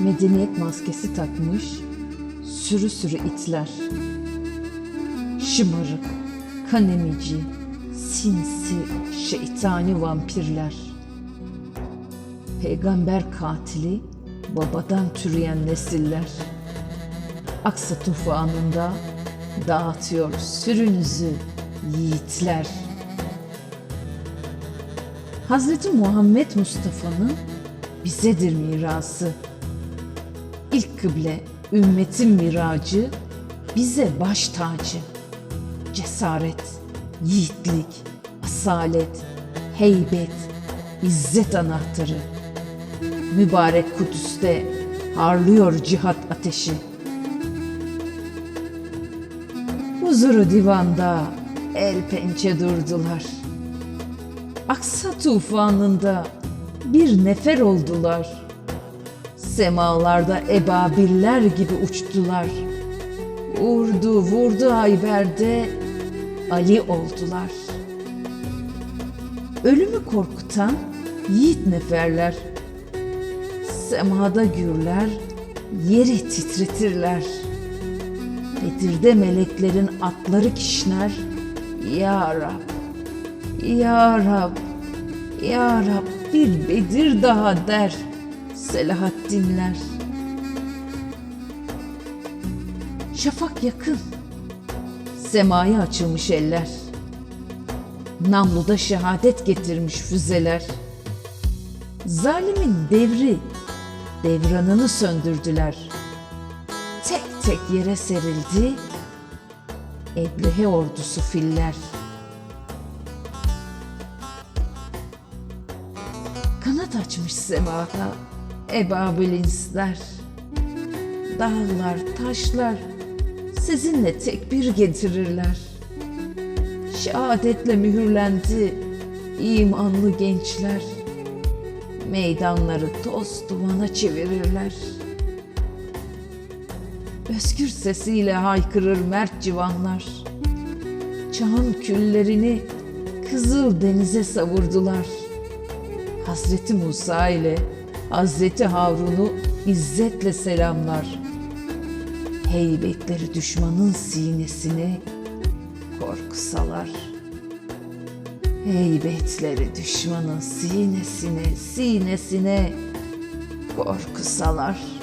medeniyet maskesi takmış sürü sürü itler. Şımarık, kanemici, sinsi, şeytani vampirler. Peygamber katili, babadan türeyen nesiller. Aksa tufanında dağıtıyor sürünüzü yiğitler. Hazreti Muhammed Mustafa'nın bizedir mirası. İlk kıble, ümmetin miracı, bize baş tacı. Cesaret, yiğitlik, asalet, heybet, izzet anahtarı. Mübarek Kudüs'te harlıyor cihat ateşi. Huzuru divanda el pençe durdular. Aksa tufanında bir nefer oldular. Semalarda ebabiller gibi uçtular. Vurdu vurdu Ayber'de Ali oldular. Ölümü korkutan yiğit neferler. Semada gürler, yeri titretirler. Bedir'de meleklerin atları kişner. Ya Rab, Ya Rab, Ya Rab bir Bedir daha der Selahaddinler. Şafak yakın, semaya açılmış eller. Namluda şehadet getirmiş füzeler. Zalimin devri, devranını söndürdüler. Tek tek yere serildi, Ebrehe ordusu filler. Kanat açmış semada ebabil insler. Dağlar, taşlar sizinle tekbir getirirler. Şehadetle mühürlendi imanlı gençler. Meydanları toz dumana çevirirler. Özgür sesiyle haykırır mert civanlar. Çağın küllerini kızıl denize savurdular. Hazreti Musa ile Hazreti Harun'u izzetle selamlar. Heybetleri düşmanın sinesine korku salar. Heybetleri düşmanın sinesine, sinesine korku salar.